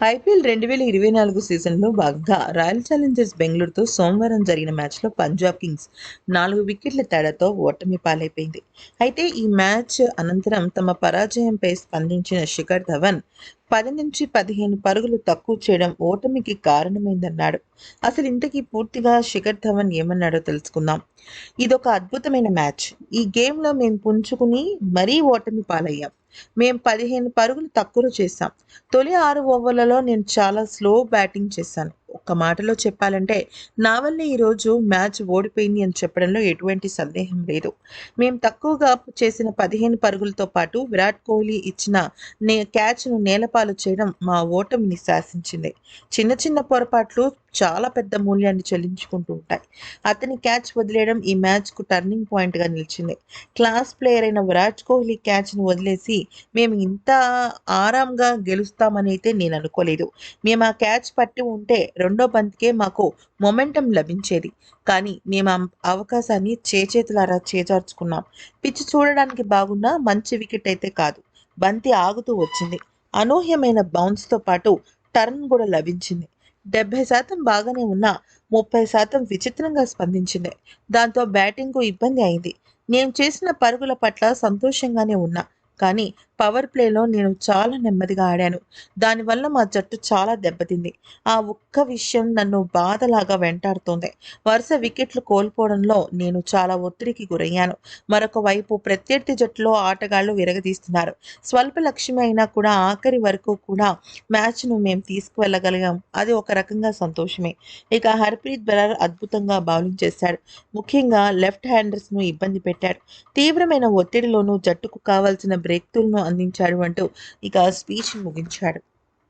IPL రెండు వేల ఇరవై నాలుగు సీజన్లో భాగంగా రాయల్ ఛాలెంజర్స్ బెంగళూరుతో సోమవారం జరిగిన మ్యాచ్లో పంజాబ్ కింగ్స్ నాలుగు వికెట్ల తేడాతో ఓటమి పాలైపోయింది. అయితే ఈ మ్యాచ్ అనంతరం తమ పరాజయంపై స్పందించిన శిఖర్ ధవన్ పది నుంచి పదిహేను పరుగులు తక్కువ చేయడం ఓటమికి కారణమైందన్నాడు. అసలు ఇంతకీ పూర్తిగా శిఖర్ ధవన్ ఏమన్నాడో తెలుసుకుందాం. ఇదొక అద్భుతమైన మ్యాచ్. ఈ గేమ్లో మేము పుంజుకుని మరీ ఓటమి పాలయ్యాం. మేము పదిహేను పరుగులు తక్కువ చేశాం. తొలి ఆరు ఓవర్లలో నేను చాలా స్లో బ్యాటింగ్ చేశాను. ఒక్క మాటలో చెప్పాలంటే నా వల్ల ఈరోజు మ్యాచ్ ఓడిపోయింది అని చెప్పడంలో ఎటువంటి సందేహం లేదు. మేము తక్కువగా చేసిన పదిహేను పరుగులతో పాటు విరాట్ కోహ్లీ ఇచ్చిన నే క్యాచ్ను నేలపాలు చేయడం మా ఓటమిని శాసించింది. చిన్న చిన్న పొరపాట్లు చాలా పెద్ద మూల్యాన్ని చెల్లించుకుంటూ ఉంటాయి. అతని క్యాచ్ వదిలేయడం ఈ మ్యాచ్కు టర్నింగ్ పాయింట్గా నిలిచింది. క్లాస్ ప్లేయర్ అయిన విరాట్ కోహ్లీ క్యాచ్ను వదిలేసి మేము ఇంత ఆరాంగా గెలుస్తామని అయితే నేను అనుకోలేదు. మేము ఆ క్యాచ్ పట్టి ఉంటే రెండో బంతికే మాకు మొమెంటం లభించేది. కానీ మేము ఆ అవకాశాన్ని చేచేతులారా చేజార్చుకున్నాం. పిచ్ చూడడానికి బాగున్నా మంచి వికెట్ అయితే కాదు. బంతి ఆగుతూ వచ్చింది. అనూహ్యమైన బౌన్స్తో పాటు టర్న్ కూడా లభించింది. డెబ్బై శాతం బాగానే ఉన్నా ముప్పై శాతం విచిత్రంగా స్పందించింది. దాంతో బ్యాటింగ్కు ఇబ్బంది అయింది. నేను చేసిన పరుగుల పట్ల సంతోషంగానే ఉన్నా. కానీ పవర్ ప్లేలో నేను చాలా నెమ్మదిగా ఆడాను. దానివల్ల మా జట్టు చాలా దెబ్బతింది. ఆ ఒక్క విషయం నన్ను బాధలాగా వెంటాడుతోంది. వరుస వికెట్లు కోల్పోవడంలో నేను చాలా ఒత్తిడికి గురయ్యాను. మరొక వైపు ప్రత్యర్థి జట్టులో ఆటగాళ్ళు విరగదీస్తున్నారు. స్వల్ప లక్ష్యమే అయినా కూడా ఆఖరి వరకు కూడా మ్యాచ్ను మేము తీసుకువెళ్ళగలిగాం. అది ఒక రకంగా సంతోషమే. ఇక హర్ప్రీత్ బెరర్ అద్భుతంగా బౌలింగ్ చేశాడు. ముఖ్యంగా లెఫ్ట్ హ్యాండర్స్ను ఇబ్బంది పెట్టాడు. తీవ్రమైన ఒత్తిడిలోనూ జట్టుకు కావాల్సిన బ్రేక్ తులను అందించాడు అంటూ ఇక స్పీచ్ ముగించాడు